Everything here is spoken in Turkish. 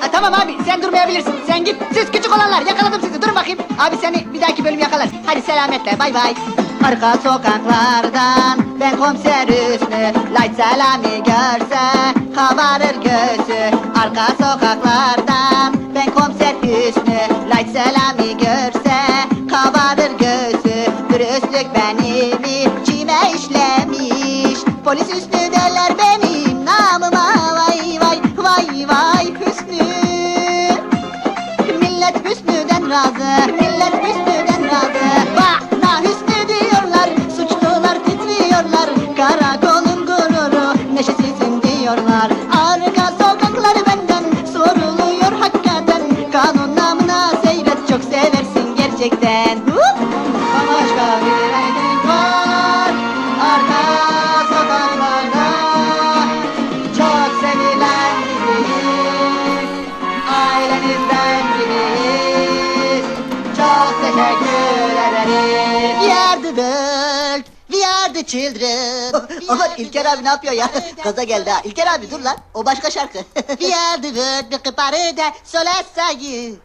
Ha, tamam abi sen durmayabilirsin. Sen git. Siz küçük olanlar yakaladım sizi. Durun bakayım. Abi seni bir dahaki bölüm yakalar. Hadi selametle bay bay. Arka sokaklardan ben komiser Hüsnü Light Selami görse kabarır gözü Arka sokaklardan ben komiser Hüsnü Light Selami görse kabarır gözü Dürüstlük benim içime işlemiş Polis Hüsnü derler benim namıma vay vay Razı, millet Hüsnü'den razı. Bana Hüsnü diyorlar, suçlular titriyorlar. Karakolun gururu, neşesizim diyorlar. Arka sokaklar benden soruluyor hakikaten. Kanun namına seyret, çok seversin gerçekten. Çok teşekkür ederiz. We are the world. We are the children. Aman İlker abi ne yapıyor ya? Gaza geldi ha. İlker abi dur lan. O başka şarkı. We are the world. Bir kıparı da sola sayı.